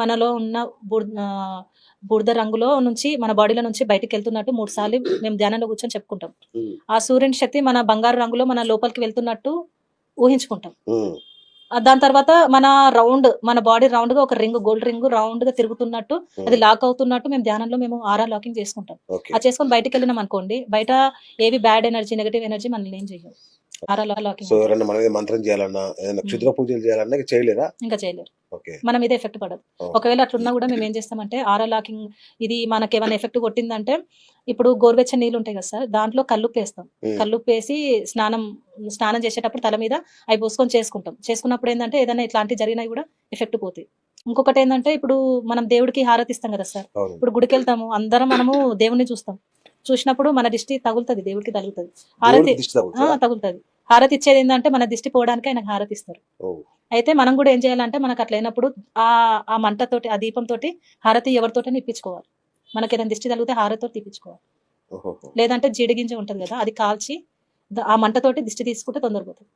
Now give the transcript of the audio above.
మనలో ఉన్న బురద రంగులో నుంచి మన బాడీలో నుంచి బయటికి వెళ్తున్నట్టు మూడు సార్లు మేము ధ్యానంలో కూర్చొని చెప్పుకుంటాం. ఆ సూర్యుని శక్తి మన బంగారు రంగులో మన లోపలికి వెళ్తున్నట్టు ఊహించుకుంటాం. దాని తర్వాత మన రౌండ్ మన బాడీ రౌండ్గా ఒక రింగ్ గోల్డ్ రింగ్ రౌండ్గా తిరుగుతున్నట్టు అది లాక్ అవుతున్నట్టు మేము ధ్యానంలో మేము ఆరా లాకింగ్ చేసుకుంటాం. అది చేసుకొని బయటికి వెళ్ళినాం అనుకోండి బయట ఏవి బ్యాడ్ ఎనర్జీ నెగటివ్ ఎనర్జీ మనల్ని ఏం చేయవు ఆరా లాకింగ్ సో మన మంత్రం చేయాలన్నా క్షుద్ర పూజలు చేయాలన్నా ఇక చేయలేరా? ఇంకా చేయలేరు. మన మీద ఎఫెక్ట్ పడదు. ఒకవేళ అట్లున్నా కూడా మేము ఏం చేస్తామంటే ఆరా లాకింగ్ ఇది మనకి ఏమైనా ఎఫెక్ట్ కొట్టిందంటే ఇప్పుడు గోరువెచ్చని నీళ్ళు ఉంటాయి కదా సార్ దాంట్లో కల్లుప్పు వేస్తాం ఉమ్, కల్లుప్పు వేసి స్నానం స్నానం చేసేటప్పుడు తల మీద అవి పోసుకొని చేసుకుంటాం. చేసుకున్నప్పుడు ఏంటంటే ఏదైనా ఇట్లాంటివి జరిగినా కూడా ఎఫెక్ట్ పోతాయి. ఇంకొకటి ఏంటంటే ఇప్పుడు మనం దేవుడికి హారతి ఇస్తాం కదా సార్ ఇప్పుడు గుడికి వెళ్తాము అందరం మనము దేవుణ్ణి చూస్తాం. చూసినప్పుడు మన దిష్టి తగులుతుంది దేవుడికి తగులుతుంది. హారతి తగులుతుందా? హారతి ఇచ్చేది ఏంటంటే మన దిష్టి పోవడానికి ఆయనకు హారతి ఇస్తారు. అయితే మనం కూడా ఏం చేయాలంటే మనకు అట్లా అయినప్పుడు ఆ ఆ మంటతోటి ఆ దీపంతో హారతి ఎవరితోటి ఇప్పించుకోవాలి. మనకి ఏదైనా దిష్టి తగిలితే హారతితో తీపించుకోవాలి. లేదంటే జీడిగింజ ఉంటుంది కదా అది కాల్చి ఆ మంటతోటి దిష్టి తీసుకుంటే తొందరపోతుంది.